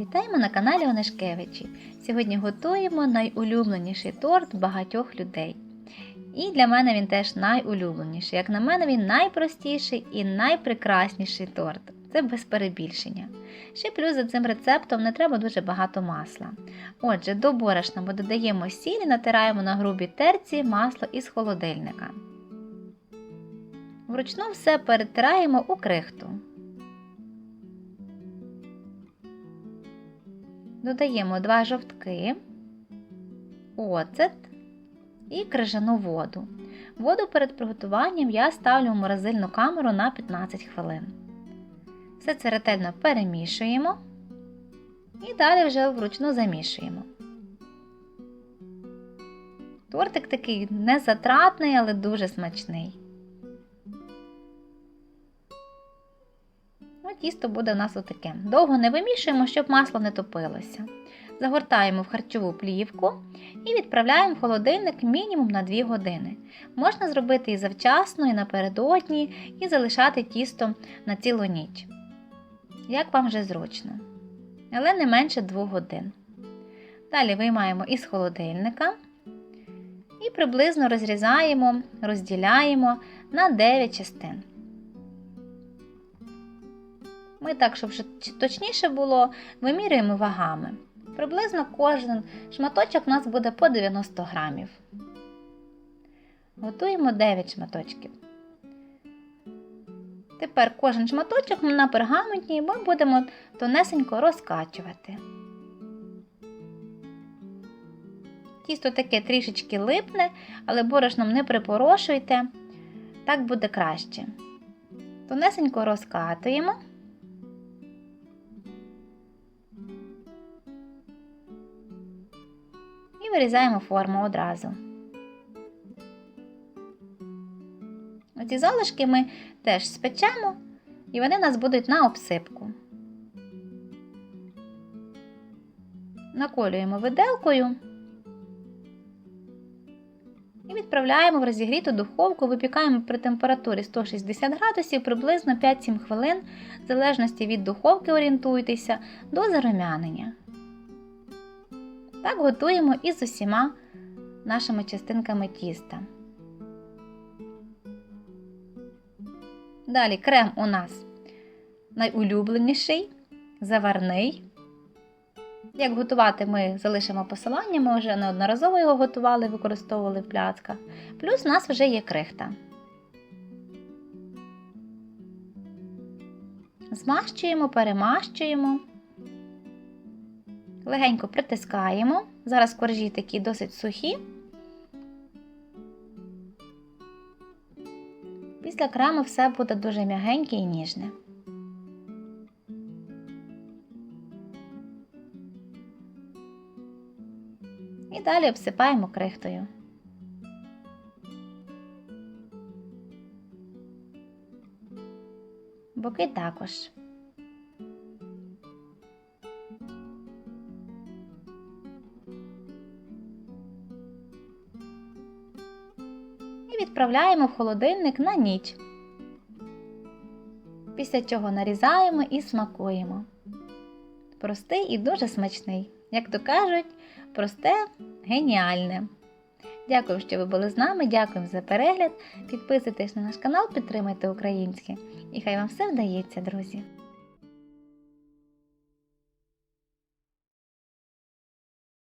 Вітаємо на каналі Онешкевичі. Сьогодні готуємо найулюбленіший торт багатьох людей. І для мене він теж найулюбленіший. Як на мене, він найпростіший і найпрекрасніший торт. Це без перебільшення. Ще плюс за цим рецептом не треба дуже багато масла. Отже, до борошна ми додаємо сіль і натираємо на грубій терці масло із холодильника. Вручну все перетираємо у крихту. Додаємо 2 жовтки, оцет і крижану воду. Воду перед приготуванням я ставлю в морозильну камеру на 15 хвилин. Все це ретельно перемішуємо і далі вже вручну замішуємо. Тортик такий незатратний, але дуже смачний. Тісто буде у нас отаке. Довго не вимішуємо, щоб масло не топилося. Загортаємо в харчову плівку і відправляємо в холодильник мінімум на 2 години. Можна зробити і завчасно, і напередодні, і залишати тісто на цілу ніч. Як вам вже зручно. Але не менше 2 годин. Далі виймаємо із холодильника і приблизно розрізаємо, розділяємо на 9 частин. Ми так, щоб точніше було, вимірюємо вагами. Приблизно кожен шматочок у нас буде по 90 грамів. Готуємо 9 шматочків. Тепер кожен шматочок на пергаменті ми будемо тонесенько розкачувати. Тісто таке трішечки липне, але борошном не припорошуйте, так буде краще. Тонесенько розкатуємо. І вирізаємо форму одразу. Оці залишки ми теж спечемо, і вони нас будуть на обсипку. Наколюємо виделкою і відправляємо в розігріту духовку, випікаємо при температурі 160 градусів приблизно 5-7 хвилин, в залежності від духовки орієнтуйтеся, до зарум'янення. Так готуємо і з усіма нашими частинками тіста. Далі крем у нас найулюбленіший, заварний. Як готувати, ми залишимо посилання, ми вже неодноразово його готували, використовували в пляцках. Плюс у нас вже є крихта. Змащуємо, перемащуємо. Легенько притискаємо. Зараз коржі такі досить сухі. Після крему все буде дуже м'ягеньке і ніжне. І далі обсипаємо крихтою. Боки також. Відправляємо в холодильник на ніч. Після чого нарізаємо і смакуємо. Простий і дуже смачний. Як то кажуть, просте геніальне. Дякую, що ви були з нами. Дякую за перегляд. Підписуйтесь на наш канал, підтримайте українське. І хай вам все вдається, друзі!